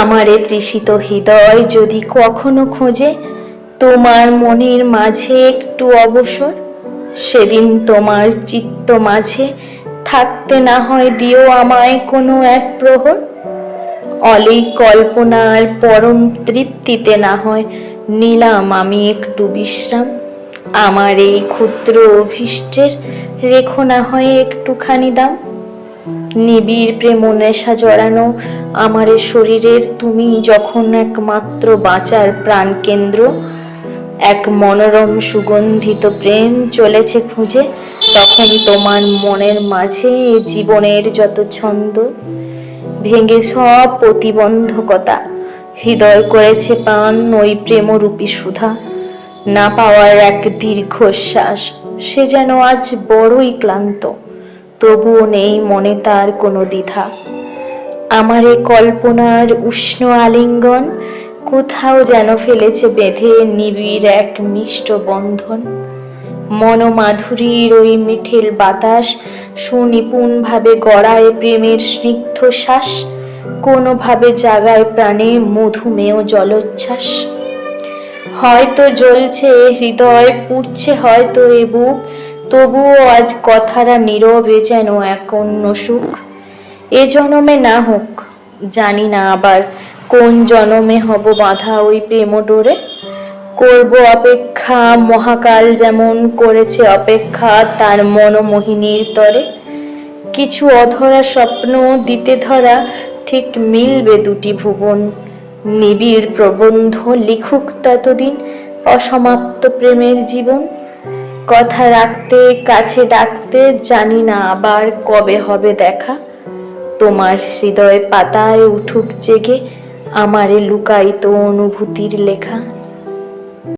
আমারে তৃষিত হৃদয় যদি কখনো খোঁজে, তোমার মনের মাঝে একটু অবসর, সেদিন তোমার চিত্ত মাঝে থাকতে না হয় দিও আমায় কোনো এক প্রহর। অলিক কল্পনার পরম তৃপ্তিতে না হয় নিলাম আমি একটু বিশ্রাম। আমার এই ক্ষুদ্র অভিষ্টের রেখো না হয় একটুখানি দাম। নিবিড় প্রেম নেশা জড়ানো আমার শরীরের তুমি যখন একমাত্র বাঁচার প্রাণ কেন্দ্র, এক মনোরম সুগন্ধিত প্রেম চলেছে খুঁজে তখন তোমার মনের মাঝে জীবনের যত ছন্দ, ভেঙে সব প্রতিবন্ধকতা, হৃদয় করেছে পান ওই প্রেমরূপী সুধা, না পাওয়ার এক দীর্ঘশ্বাস, সে যেন আজ বড়ই ক্লান্ত। তবুও নেই মনে তার কোনো দ্বিধা। আমার এ কল্পনার উষ্ণ আলিঙ্গন কোথাও যেন ফেলেছে বেঁধে নিবিড় এক মিষ্ট বন্ধন। মনোমাধুরীর ওই মিঠিল বাতাস সুনিপুণভাবে গড়ায় প্রেমের স্নিগ্ধ শ্বাস কোনোভাবে জাগায় প্রাণে মধুমেয় জলোচ্ছ্বাস। হয়তো জ্বলছে, হৃদয় পুড়ছে, হয়তো এ বুক তবুও আজ কথারা নীরবে যেন এক অন্য সুখ। এ জনমে না হোক, জানি না আবার কোন জনমে হব বাঁধা ওই প্রেম ডোরে। করব অপেক্ষা, মহাকাল যেমন করেছে অপেক্ষা তার মনোমোহিনীর তরে। কিছু অধরা স্বপ্ন দিতে ধরা ঠিক মিলবে দুটি ভুবন। নিবিড় প্রবন্ধ লিখুক ততদিন অসমাপ্ত প্রেমের জীবন। কথা রাখতে, কাছে ডাকতে জানি না আবার কবে হবে দেখা। তোমার হৃদয় পাতায় উঠুক জেগে, আমারে লুকায়িত অনুভূতির লেখা।